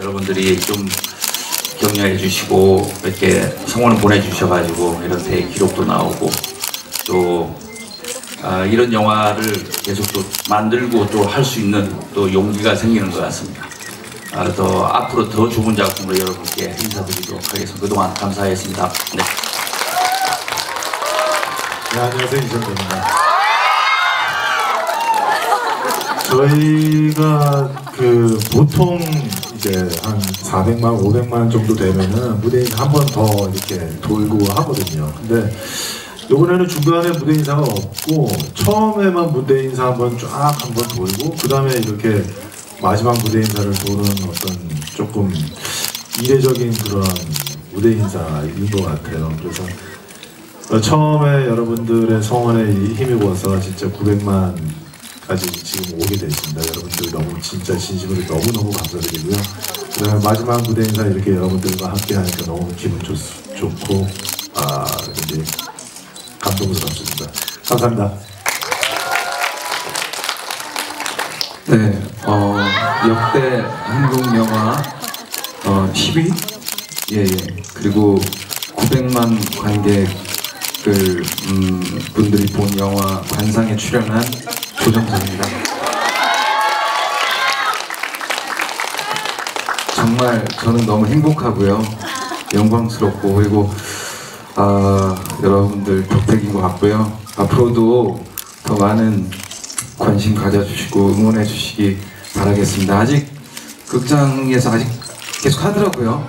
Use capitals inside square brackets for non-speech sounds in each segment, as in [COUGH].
여러분들이 좀 격려해 주시고 이렇게 성원을 보내주셔가지고 대 기록도 나오고 또 아, 이런 영화를 계속 또 만들고 또 할 수 있는 또 용기가 생기는 것 같습니다. 아, 더 앞으로 더 좋은 작품으로 여러분께 인사드리도록 하겠습니다. 그동안 감사했습니다. 네. 네, 안녕하세요. 이정도입니다. 저희가 그 보통 이제 한 400만, 500만 정도 되면은 무대 인사 한번 더 이렇게 돌고 하거든요. 근데 이번에는 중간에 무대 인사가 없고 처음에만 무대 인사 한번 쫙 한번 돌고 그 다음에 이렇게 마지막 무대 인사를 도는 어떤 조금 이례적인 그런 무대 인사인 것 같아요. 그래서 어, 처음에 여러분들의 성원에 이 힘입어서 진짜 900만 까지 지금 오게 됐습니다. 여러분들 너무 진짜 진심으로 너무너무 감사드리고요. 그다음에 마지막 무대 인사 이렇게 여러분들과 함께 하니까 너무 기분 좋, 좋고 아 이제 감동스럽습니다. 감사합니다. 네, 어, 역대 한국 영화 어, 10위? 예, 예. 그리고 900만 관객을 음, 분들이 본 영화 관상에 출연한 조정석입니다. 정말 저는 너무 행복하고요. 영광스럽고 그리고 아, 여러분들 덕택인 것 같고요. 앞으로도 더 많은 관심 가져주시고 응원해 주시기 바라겠습니다. 아직 극장에서 아직 계속 하더라고요.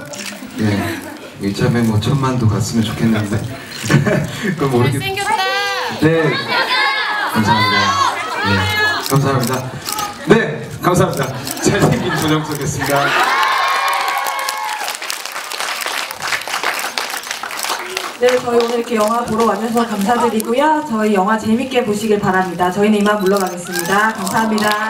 예. 이참에 뭐 천만도 갔으면 좋겠는데. [LAUGHS] 그건 모르겠. 잘생겼다. 네. 감사합니다. 네. 감사합니다. 네. 감사합니다. 잘생긴 조정석이었습니다. 네, 저희 오늘 이렇게 영화 보러 와주셔서 감사드리고요. 저희 영화 재밌게 보시길 바랍니다. 저희는 이만 물러가겠습니다. 감사합니다.